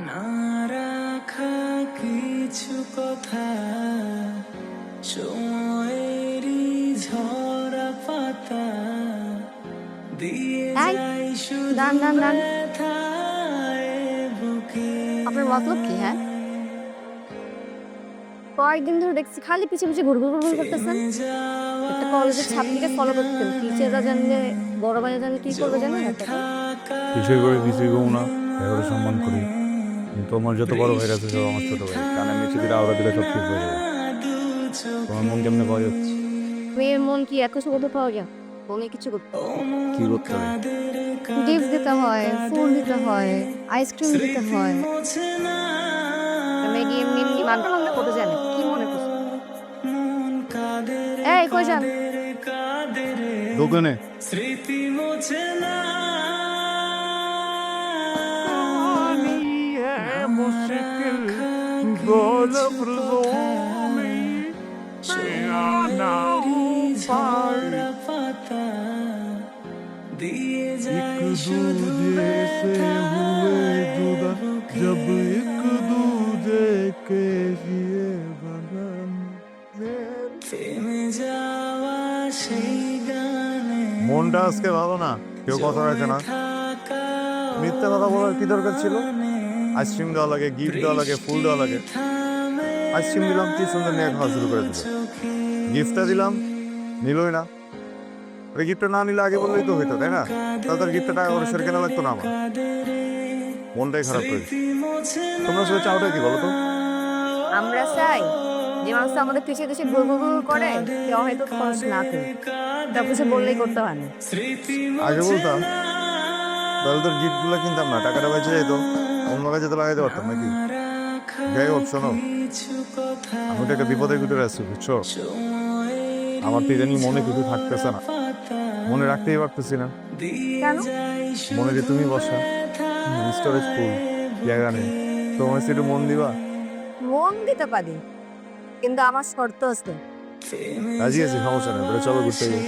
না রাখা কিছু কথা সময়েরই ঝরা পাতা দিয়ে যাই শুধু আপনার মতলব কি হ্যাঁ? কয়েকদিন ধরে দেখছি খালি পিছে পিছে ঘুর ঘুর ঘুর ঘুর করতেছেন একটা কলেজের ছাত্রীকে ফলো করতেন টিচাররা জানলে বড় ভাইয়া জানলে কি করবে জানেন আপনাকে? কিছুই করে কিছুই গো না সম্মান করি। তোমার যত বড় ভাই আছে সব আমার ছোট ভাই। কানে নিচে দিলে আওড়া দিলে সব ঠিক হয়ে যাবে। তোমার মন কেমনে পাওয়া যাচ্ছে? মেয়ের মন কি এত সুগত পাওয়া যায়? মনে কিছু করতে কি করতে হবে? গিফট দিতে হয় ফুল দিতে হয় আইসক্রিম দিতে হয়। মেয়ে এমনি এমনি মানতে মানতে করতে জানে কি মনে করছে? এই কই যান? দোকানে? স্মৃতি মোছে না غلب ظلمي شعنا وفارفتا ایک دوجے سے ہوئے جدا جب ایک دوجے کے لیے بنم মনটা আজকে ভালো না কেউ কথা রাখে না মিথ্যা কথা বলার কি দরকার ছিল আইসক্রিম দেওয়া লাগে গিফট দেওয়া লাগে ফুল দেওয়া লাগে। আইসক্রিম দিলাম কি সুন্দর নিয়ে খাওয়া শুরু করে দিল। গিফটটা দিলাম নিলই না। ওই গিফটটা না নিলে আগে বললেই তো হইতো তাই না? তাহলে তার গিফটটা টাকা করে সেরে কেনা লাগতো না আমার। মনটাই খারাপ করে তোমরা সবাই চাওটা কি বলো তো? আমরা চাই যে মানুষ আমাদের পিছিয়ে পিছিয়ে ঘুর ঘুর ঘুর করে কেউ হয়তো খরচ না করে। তারপর সে বললেই করতে হয় না। আগে বলতাম তাহলে তোর গিফটগুলো কিনতাম না টাকাটা বেঁচে যেত। অন্য কাজে তো লাগাইতে পারতাম নাকি? যাই হোক শোনো। আমি তো একটা বিপদের ভিতরে আছি বুঝছ? আমার তো ইদানিং মনে কিছু থাকতেছে না। মনে রাখতেই পারতেছি না। মনে যে তুমি বসা স্টোরেজ ফুল জায়গা নেই। তোমার একটু মন দিবা? মন দিতে পারি কিন্তু আমার শর্ত আছে। রাজি আছি সমস্যা নেই চলো ঘুরতে যাই।